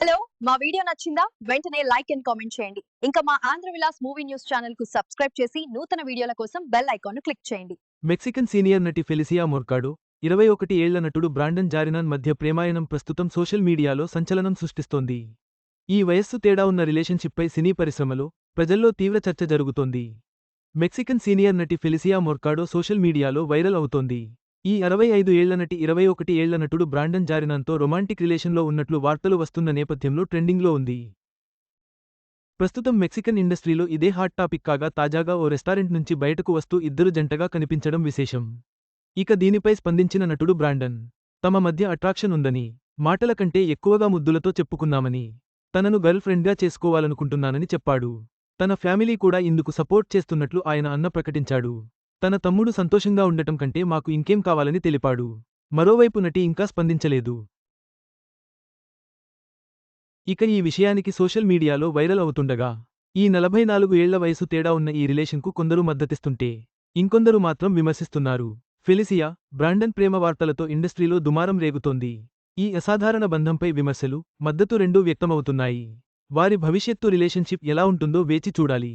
Hello మా video నచ్చిందా? వెంటనే లైక్ అండ్ కామెంట్ చేయండి. ఇంకా మా ఆంధ్ర విలాస్ మూవీ న్యూస్ ఛానల్కు సబ్స్క్రైబ్ చేసి నూతన వీడియోల కోసం బెల్ ఐకాన్ క్లిక్ చేయండి. మెక్సికన్ సీనియర్ నటి ఫెలిసియా మొర్కాడో ఇరవై ఒకటి ఏళ్ళ నటుడు బ్రాండన్ జారినాన్ మధ్య ప్రేమాయణం ప్రస్తుతం సోషల్ మీడియాలో సంచలనం సృష్టిస్తోంది. ఈ వయస్సు తేడా ఉన్న రిలేషన్షిప్పై సినీ పరిశ్రమలో ప్రజల్లో తీవ్ర చర్చ జరుగుతోంది. మెక్సికన్ సీనియర్ నటి ఫెలిసియా మొర్కాడో సోషల్ మీడియాలో వైరల్ అవుతోంది. ఈ అరవై ఐదు ఏళ్ళ నటి ఇరవై ఒకటి ఏళ్ళ నటుడు బ్రాండన్ జారినంతో రొమాంటిక్ రిలేషన్లో ఉన్నట్లు వార్తలు వస్తున్న నేపథ్యంలో ట్రెండింగ్లో ఉంది. ప్రస్తుతం మెక్సికన్ ఇండస్ట్రీలో ఇదే హాట్ టాపిక్ కాగా తాజాగా ఓ రెస్టారెంట్ నుంచి బయటకు వస్తూ ఇద్దరు జంటగా కనిపించడం విశేషం. ఇక దీనిపై స్పందించిన నటుడు బ్రాండన్ తమ మధ్య అట్రాక్షన్ ఉందని మాటల కంటే ఎక్కువగా ముద్దులతో చెప్పుకున్నామని తనను గర్ల్ ఫ్రెండ్గా చేసుకోవాలనుకుంటున్నానని చెప్పాడు. తన ఫ్యామిలీ కూడా ఇందుకు సపోర్ట్ చేస్తున్నట్లు ఆయన అన్న ప్రకటించాడు. తన తమ్ముడు సంతోషంగా ఉండటం కంటే మాకు ఇంకేం కావాలని తెలిపాడు. మరోవైపు నటి ఇంకా స్పందించలేదు. ఇక ఈ విషయానికి సోషల్ మీడియాలో వైరల్ అవుతుండగా ఈ నలభై నాలుగు ఏళ్ళ వయసు తేడా ఉన్న ఈ రిలేషన్కు కొందరు మద్దతిస్తుంటే ఇంకొందరు మాత్రం విమర్శిస్తున్నారు. ఫెలిసియా బ్రాండన్ ప్రేమ వార్తలతో ఇండస్ట్రీలో దుమారం రేగుతోంది. ఈ అసాధారణ బంధంపై విమర్శలు మద్దతు రెండూ వ్యక్తమవుతున్నాయి. వారి భవిష్యత్తు రిలేషన్షిప్ ఎలా ఉంటుందో వేచి చూడాలి.